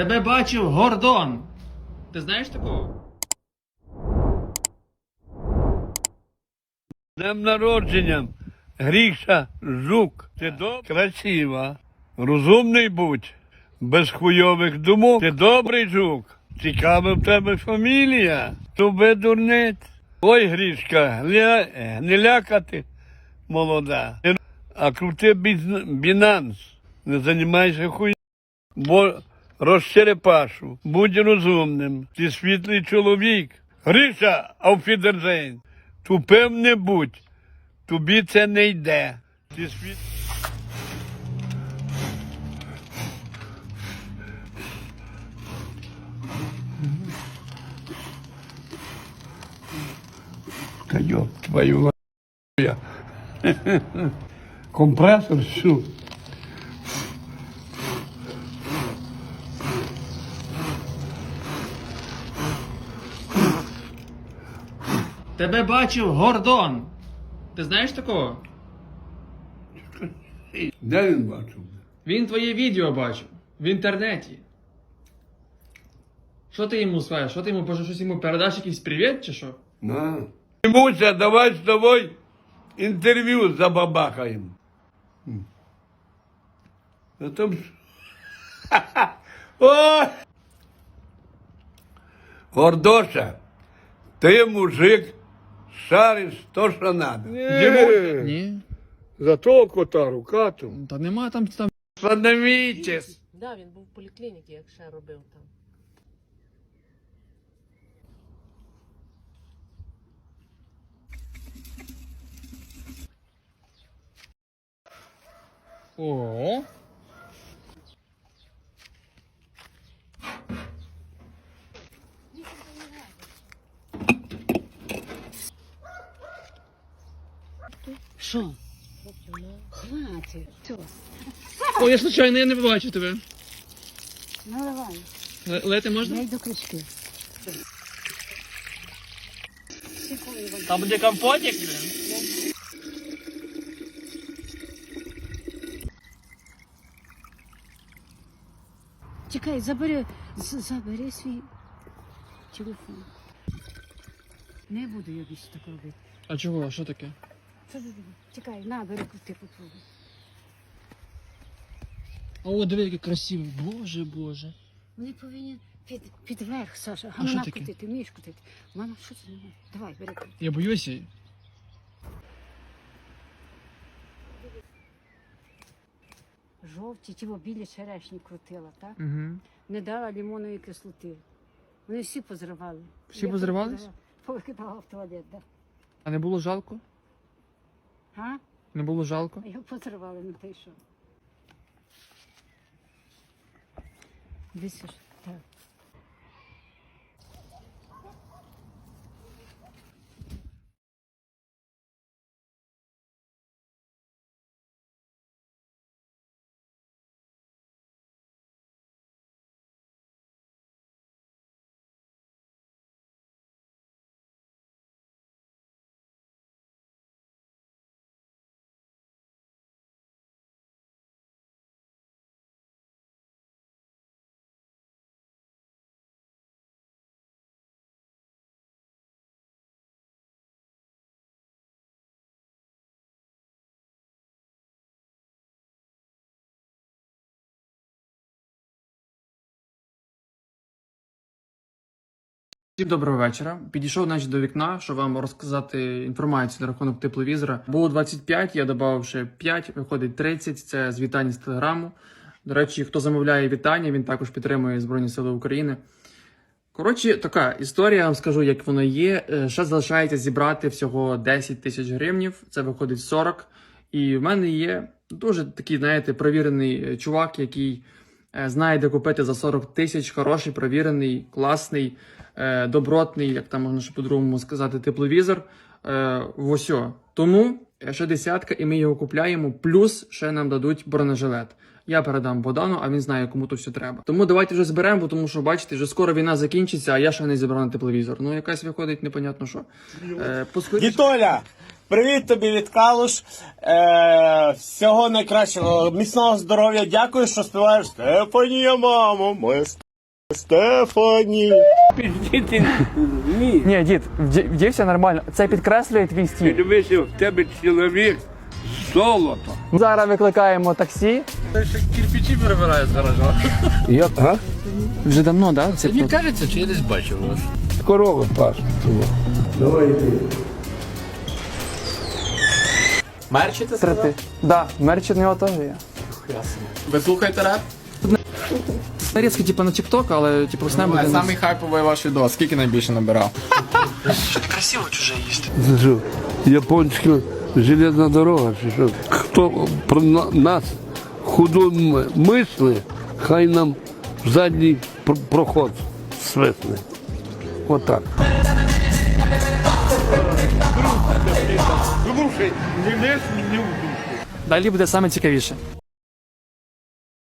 Тебе бачив Гордон. Ти знаєш такого? Днем народження. Гріша Жук. Ти добра, красива. Розумний будь. Без хуйових думок. Ти добрий жук. Цікава в тебе фамілія. Тобі дурниць. Ой, Грішка, ля... е, не лякати, молода. А крути бінанс. Не займайся хуй. Бо розчерепашу. Будь розумним. Ти світлий чоловік. Гриша, ауфідерзейн. Тупим не будь. Тобі це не йде. Ти світ... Та йоп, твою я. Компресор всю. Тебе бачив Гордон. Ти знаєш такого? Де він бачив? Він твоє відео бачив в інтернеті. Що ти йому скажеш? Що ти йому може щось йому передаш якийсь привіт чи що? На. Муся, давай з тобою інтерв'ю забабахаємо. А там... Ой! Гордоша, ти мужик, шариш то, що надо. Ні. за того кота рукату. Та нема там там. Становітесь. Да, він був в поліклініці, як ще робив там. О. Що? Хватить. Все. О, я случайно, я не бачу тебе. Наливай. Л- Лети можна? Я йду крючки. Там буде компотик, блін. Чекай, забери, з- забери свій телефон. Не буду я більше так робити. А чого? Що таке? Чекай, на, бери крути попробуй. О, диви, який красивий. Боже, боже. Вони повинні під, під верх, Саша. А ну що на таке? крутити, вмієш крутити. Мама, що це? не Давай, бери крути. Я боюся. Жовті, ті білі черешні крутила, так? Угу. Не дала лимонної кислоти. Вони всі позривали. Всі Я позривались? повикидала- в туалет, да. А не було жалко? А? Не було жалко? Його позривали на те, що. Дивися Всім доброго вечора. Підійшов значить, до вікна, щоб вам розказати інформацію на рахунок тепловізора. Було 25, я додав ще 5, виходить 30. Це з вітання з телеграму. До речі, хто замовляє вітання, він також підтримує Збройні Сили України. Коротше, така історія, я вам скажу, як воно є. Е, Ще залишається зібрати всього 10 тисяч гривнів, це виходить 40. І в мене є дуже такий, знаєте, провірений е, чувак, який е, знає, де купити за 40 тисяч. Хороший, провірений, класний, е, добротний, як там можна ще по-другому сказати, тепловізор. Е, Восьо. Тому ще десятка, і ми його купляємо. Плюс ще нам дадуть бронежилет. Я передам Богдану, а він знає, кому то все треба. Тому давайте вже зберемо, бо тому що бачите, вже скоро війна закінчиться, а я ще не зібрав на тепловізор. Ну якась виходить, непонятно що. Е, поскоріше- Дітоля, привіт тобі від Калуш. Е, всього найкращого, міцного здоров'я. Дякую, що співаєш. Стефанія, мамо, моя Стефані. Ні. Ні, дід, вдівся нормально. Це підкреслює твій стіль. Дивися, в тебе чоловік золото. Зараз викликаємо таксі. Кирпичі перебирає з гаража. Як? А? Вже давно, так? Да? Це Мені кажеться, чи я десь бачив вас. Корова пас. Давай йди. Мерчите трети. Да, мерч від нього теж є. Ви слухаєте реп? Нарізки, типу, на TikTok, але типу з нами. Самий хайповий ваш відос. Скільки найбільше набирав? красиво чуже їсти. Це що, японська железна дорога, чи що? Хто про на- нас худу м- мисли, хай нам в задній пр- проход свисне. Отак. Далі буде саме цікавіше.